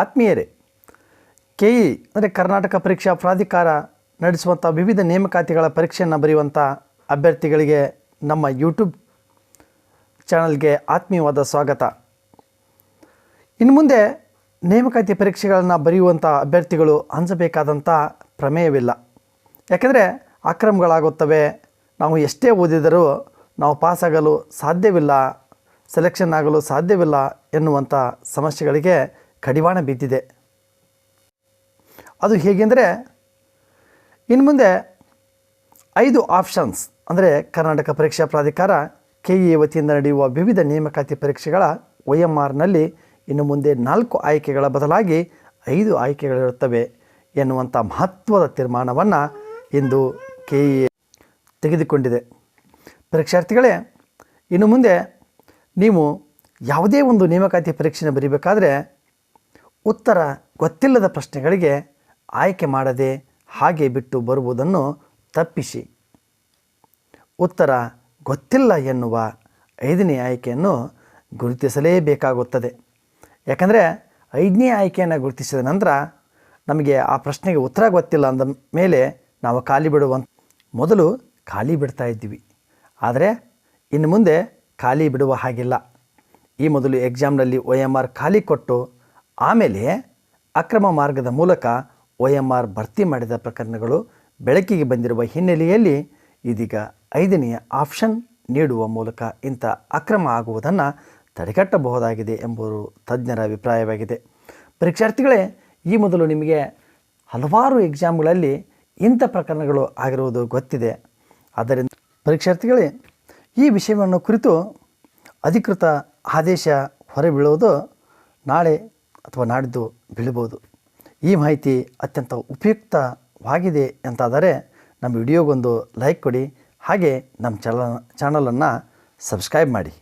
ಆತ್ಮೀಯರೇ, K E, ಅಂದರೆ ಕರ್ನಾಟಕ ಪರೀಕ್ಷಾ ಪ್ರಾಧಿಕಾರ ನಡೆಸುವಂಥ ವಿವಿಧ ನೇಮಕಾತಿಗಳ ಪರೀಕ್ಷೆಯನ್ನು ಬರೆಯುವಂಥ ಅಭ್ಯರ್ಥಿಗಳಿಗೆ ನಮ್ಮ ಯೂಟ್ಯೂಬ್ ಚಾನಲ್ಗೆ ಆತ್ಮೀಯವಾದ ಸ್ವಾಗತ. ಇನ್ನು ಮುಂದೆ ನೇಮಕಾತಿ ಪರೀಕ್ಷೆಗಳನ್ನು ಬರೆಯುವಂಥ ಅಭ್ಯರ್ಥಿಗಳು ಹಂಚಬೇಕಾದಂಥ ಪ್ರಮೇಯವಿಲ್ಲ. ಯಾಕೆಂದರೆ ಅಕ್ರಮಗಳಾಗುತ್ತವೆ, ನಾವು ಎಷ್ಟೇ ಓದಿದರೂ ನಾವು ಪಾಸಾಗಲು ಸಾಧ್ಯವಿಲ್ಲ ಸೆಲೆಕ್ಷನ್ ಆಗಲು ಸಾಧ್ಯವಿಲ್ಲ ಎನ್ನುವಂಥ ಸಮಸ್ಯೆಗಳಿಗೆ ಕಡಿವಾಣ ಬಿದ್ದಿದೆ. ಅದು ಹೇಗೆಂದರೆ ಇನ್ನು ಮುಂದೆ ಐದು ಆಪ್ಷನ್ಸ್ ಅಂದರೆ ಕರ್ನಾಟಕ ಪರೀಕ್ಷಾ ಪ್ರಾಧಿಕಾರ, ಕೆ ಇ ವತಿಯಿಂದ ನಡೆಯುವ ವಿವಿಧ ನೇಮಕಾತಿ ಪರೀಕ್ಷೆಗಳ ಒ ಎಂ ಆರ್ನಲ್ಲಿ ಇನ್ನು ಮುಂದೆ ನಾಲ್ಕು ಆಯ್ಕೆಗಳ ಬದಲಾಗಿ ಐದು ಆಯ್ಕೆಗಳಿರುತ್ತವೆ ಎನ್ನುವಂಥ ಮಹತ್ವದ ತೀರ್ಮಾನವನ್ನು ಇಂದು ಕೆ ಇ ತೆಗೆದುಕೊಂಡಿದೆ. ಪರೀಕ್ಷಾರ್ಥಿಗಳೇ, ಇನ್ನು ಮುಂದೆ ನೀವು ಯಾವುದೇ ಒಂದು ನೇಮಕಾತಿ ಪರೀಕ್ಷೆನ ಬರೀಬೇಕಾದ್ರೆ ಉತ್ತರ ಗೊತ್ತಿಲ್ಲದ ಪ್ರಶ್ನೆಗಳಿಗೆ ಆಯ್ಕೆ ಮಾಡದೆ ಹಾಗೆ ಬಿಟ್ಟು ಬರುವುದನ್ನು ತಪ್ಪಿಸಿ. ಉತ್ತರ ಗೊತ್ತಿಲ್ಲ ಎನ್ನುವ ಐದನೇ ಆಯ್ಕೆಯನ್ನು ಗುರುತಿಸಲೇಬೇಕಾಗುತ್ತದೆ. ಯಾಕಂದರೆ ಐದನೇ ಆಯ್ಕೆಯನ್ನು ಗುರುತಿಸಿದ ನಂತರ ನಮಗೆ ಆ ಪ್ರಶ್ನೆಗೆ ಉತ್ತರ ಗೊತ್ತಿಲ್ಲ ಅಂದ ಮೇಲೆ ನಾವು ಖಾಲಿ ಬಿಡುವಂಥ ಮೊದಲು ಖಾಲಿ ಬಿಡ್ತಾ ಇದ್ದೀವಿ. ಆದರೆ ಇನ್ನು ಮುಂದೆ ಖಾಲಿ ಬಿಡುವ ಹಾಗಿಲ್ಲ. ಈ ಮೊದಲು ಎಕ್ಸಾಮ್ನಲ್ಲಿ ಒ ಎಂ ಆರ್ ಖಾಲಿ ಕೊಟ್ಟು ಆಮೇಲೆ ಅಕ್ರಮ ಮಾರ್ಗದ ಮೂಲಕ ಒ ಭರ್ತಿ ಮಾಡಿದ ಪ್ರಕರಣಗಳು ಬೆಳಕಿಗೆ ಬಂದಿರುವ ಹಿನ್ನೆಲೆಯಲ್ಲಿ ಇದೀಗ ಐದನೆಯ ಆಪ್ಷನ್ ನೀಡುವ ಮೂಲಕ ಇಂಥ ಅಕ್ರಮ ಆಗುವುದನ್ನು ತಡೆಗಟ್ಟಬಹುದಾಗಿದೆ ಎಂಬುದು ತಜ್ಞರ ಅಭಿಪ್ರಾಯವಾಗಿದೆ. ಪರೀಕ್ಷಾರ್ಥಿಗಳೇ, ಈ ಮೊದಲು ನಿಮಗೆ ಹಲವಾರು ಎಕ್ಸಾಮ್ಗಳಲ್ಲಿ ಇಂಥ ಪ್ರಕರಣಗಳು ಆಗಿರುವುದು ಗೊತ್ತಿದೆ. ಆದ್ದರಿಂದ ಪರೀಕ್ಷಾರ್ಥಿಗಳೇ, ಈ ವಿಷಯವನ್ನು ಕುರಿತು ಅಧಿಕೃತ ಆದೇಶ ಹೊರಬೀಳುವುದು ನಾಳೆ ಅಥವಾ ನಾಡಿದ್ದು ಬೀಳ್ಬೋದು. ಈ ಮಾಹಿತಿ ಅತ್ಯಂತ ಉಪಯುಕ್ತವಾಗಿದೆ ಅಂತಾದರೆ ನಮ್ಮ ವಿಡಿಯೋಗೊಂದು ಲೈಕ್ ಕೊಡಿ. ಹಾಗೆ ನಮ್ಮ ಚಾನಲ್, ಚಾನಲನ್ನು ಸಬ್ಸ್ಕ್ರೈಬ್ ಮಾಡಿ.